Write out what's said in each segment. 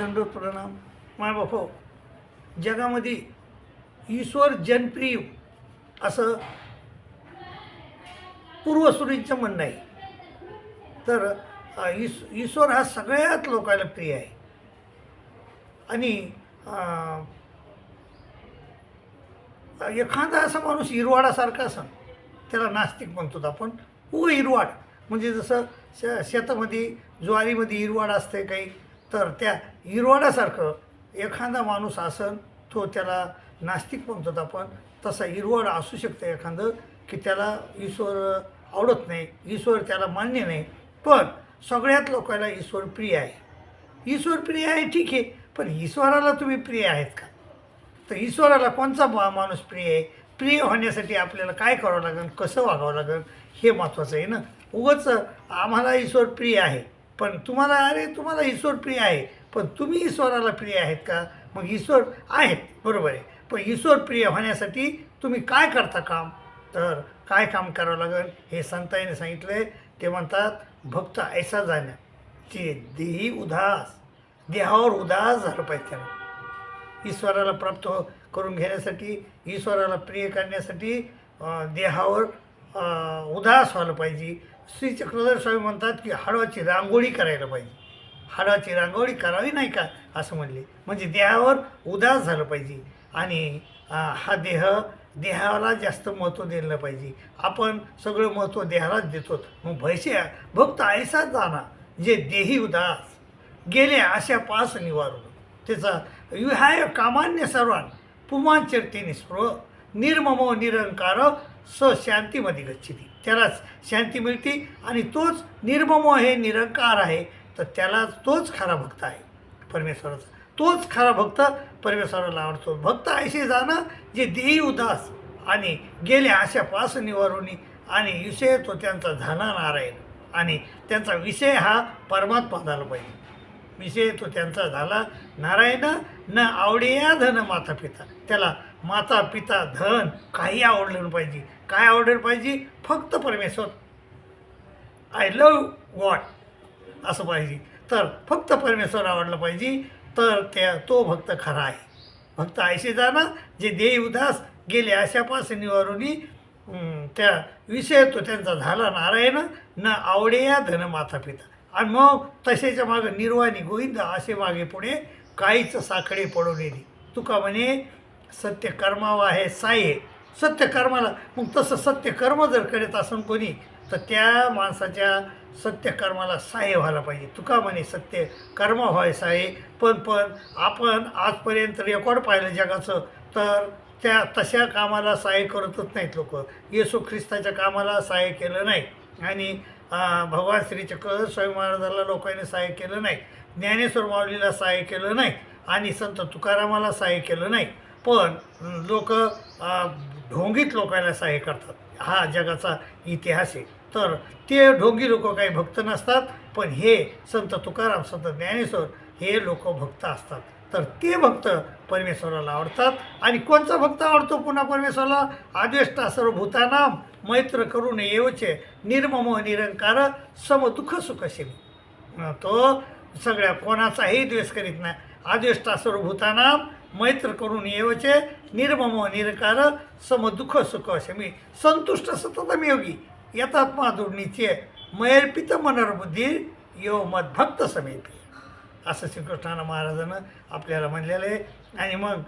दंडोत प्रणाम माय बापो हो. जगामध्ये ईश्वर जनप्रिय असं पूर्वसुरींचं म्हणणं आहे. तर ईश ईश्वर हा सगळ्यात लोकांना प्रिय आहे. आणि एखादा असा माणूस हिरवाडासारखा असन त्याला नास्तिक म्हणतो आपण. उ हिरवाड म्हणजे जसं श शेतामध्ये ज्वारीमध्ये हिरवाड असते काही तर त्या इरवाडासारखं एखादा माणूस असन तो त्याला नास्तिक म्हणतो आपण तसा इरवाड असू शकतं एखादं की त्याला ईश्वर आवडत नाही ईश्वर त्याला मान्य नाही. पण सगळ्यात लोकांना ईश्वर प्रिय आहे. ईश्वर प्रिय आहे ठीक आहे पण ईश्वराला तुम्ही प्रिय आहेत का? तर ईश्वराला कोणचा माणूस प्रिय आहे? प्रिय होण्यासाठी आपल्याला काय करावं लागेल कसं वागावं लागेल हे महत्त्वाचं आहे ना? उगंच आम्हाला ईश्वर प्रिय आहे. पण तुम्हाला अरे तुम्हाला ईश्वर प्रिय आहे पण तुम्ही ईश्वराला प्रिय आहेत का? मग ईश्वर आहेत बरोबर आहे. पण ईश्वर प्रिय होण्यासाठी तुम्ही काय करता काम? तर काय काम करावं लागेल? हे संतांनी सांगितलं. आहे ते म्हणतात भक्त ऐसा जाण्या जे देही उदास देहावर उदास झालं पाहिजे त्यानं ईश्वराला प्राप्त हो- करून घेण्यासाठी ईश्वराला प्रिय करण्यासाठी देहावर उदास व्हायला पाहिजे. श्री चक्रधर स्वामी म्हणतात की हाडवाची रांगोळी करायला पाहिजे. हाडाची रांगोळी करावी नाही का? असं म्हणले. म्हणजे देहावर उदास झालं पाहिजे. आणि हा देह देहाला जास्त महत्त्व दिलं पाहिजे. आपण सगळं महत्त्व देहालाच देतो. मग भैसे भक्त ऐसाच जाणा जे देही उदास. गेले अशा पास निवारून. त्याचा विहाय कामान्य सर्वान. पुमान चरते निस्पृह निर्ममो निरंकार स शांतीमध्ये गच्छती. त्यालाच शांती मिळते आणि तोच निर्ममो हे निरंकार आहे. तर त्यालाच तोच खरा भक्त आहे परमेश्वराचा. तोच खरा भक्त परमेश्वराला आवडतो. भक्त ऐसे जाणं जे देही उदास आणि गेले अशा पास निवारुनी आणि विषय तो त्यांचा झाला नारायण आणि त्यांचा विषय हा परमात्मा झाला पाहिजे. विषय तो त्यांचा झाला. नारायण न आवडेया धन माता पिता. त्याला माता पिता धन काही आवडलं पाहिजे. काय आवडलं पाहिजे? फक्त परमेश्वर. आय लव गॉड असं पाहिजे. तर फक्त परमेश्वर आवडलं पाहिजे. तर त्या तो भक्त खरा आहे. भक्त ऐसे जाणं जे देही उदास गेले अशापास निवारुनी त्या विषय तो त्यांचा झाला. नारायण न आवडेया धन माता पिता. आणि मग तसेच्या मागं निर्वाणी गोविंद असे मागे पुढे काहीच साखळे पडवलेली तुका म्हणे सत्य कर्मावा आहे साये. सत्य कर्माला मग तसं सत्य कर्म जर करीत असून कोणी तर त्या माणसाच्या सत्य कर्माला सहाय्य व्हायला पाहिजे. तुका म्हणे सत्य कर्म व्हाय सहाय्य पण पण आपण आजपर्यंत रेकॉर्ड पाहिलं जगाचं तर त्या तशा कामाला सहाय्य करतच नाहीत लोक. येशू ख्रिस्ताच्या कामाला सहाय्य केलं नाही. आणि भगवान श्री चक्र स्वामी महाराजाला लोकांनी सहाय्य केलं नाही. ज्ञानेश्वर माऊलीला सहाय्य केलं नाही आणि संत तुकारामाला सहाय्य केलं नाही. पण लोक ढोंगीत लोकांना सहाय्य करतात. हा जगाचा इतिहास आहे. तर ते ढोंगी लोक काही भक्त नसतात पण हे संत तुकाराम संत ज्ञानेश्वर हे लोक भक्त असतात. तर ते भक्त परमेश्वराला आवडतात. आणि कोणचा भक्त आवडतो पुन्हा परमेश्वराला? आदेष्टा सर्व भूतानाम मैत्र करून येऊचे निर्मम निरंकार सम दुःख सुख तो सगळ्या कोणाचाही द्वेष करीत नाही. आदेष्टा सर्व भूतानाम मैत्र करून येवचे निर्मम निरंकार सम दुःख सुख शमी संतुष्ट सततम योगी यथात्मा दुर्णीचे मयर्पित मनर्बुद्धी यो मद्भक्त समेपी असं श्रीकृष्णानं महाराजानं आपल्याला म्हणलेलं आहे. आणि मग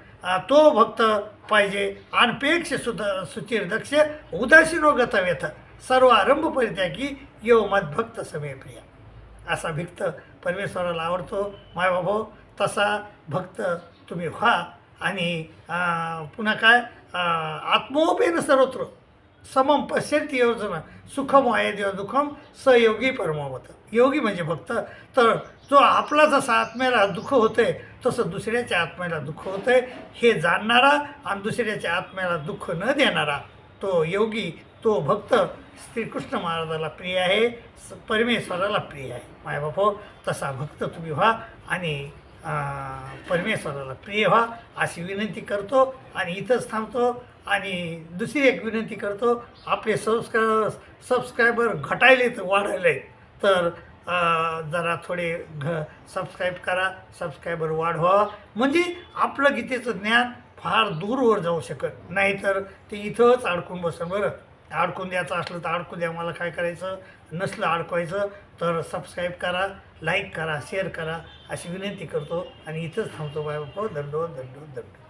तो भक्त पाहिजे अनपेक्ष सुद सुचिर दक्ष उदासीनो गतव्यथ सर्व आरंभ परित्यागी यो मद्भक्त समे प्रिया. असा भिक्त परमेश्वराला आवडतो. माय मायबाभाऊ तसा भक्त तुम्ही व्हा. आणि पुन्हा काय? आत्मोपेन सर्वत्र. समम पश्यंती योजना सुखम आहे देव दुःखम सहयोगी परमावत। योगी म्हणजे भक्त तर जो आपला जसा आत्म्याला दुःख होते तसं दुसऱ्याच्या आत्म्याला दुःख होते हे जाणणारा आणि दुसऱ्याच्या आत्म्याला दुःख न देणारा तो योगी तो भक्त श्रीकृष्ण महाराजाला प्रिय आहे स- परमेश्वराला प्रिय आहे. मायबापो तसा भक्त तुम्ही व्हा आणि परमेश्वराला प्रिय व्हा अशी विनंती करतो आणि इथंच थांबतो आणि दुसरी एक विनंती करतो आपले सबस्क्राय सबस्क्रायबर घटायले तर वाढायले. तर जरा थोडे घ सबस्क्राईब करा सबस्क्रायबर वाढवा. म्हणजे आपलं गीतेचं ज्ञान फार दूरवर जाऊ शकत नाहीतर ते इथंच अडकून बसन बरं. अडकून द्यायचं असलं तर अडकून द्या मला काय करायचं? नसलं अडकवायचं तर सबस्क्राईब करा. लाईक करा शेअर करा अशी विनंती करतो आणि इथंच थांबतो बाय बापा दंडो दंडो दंडो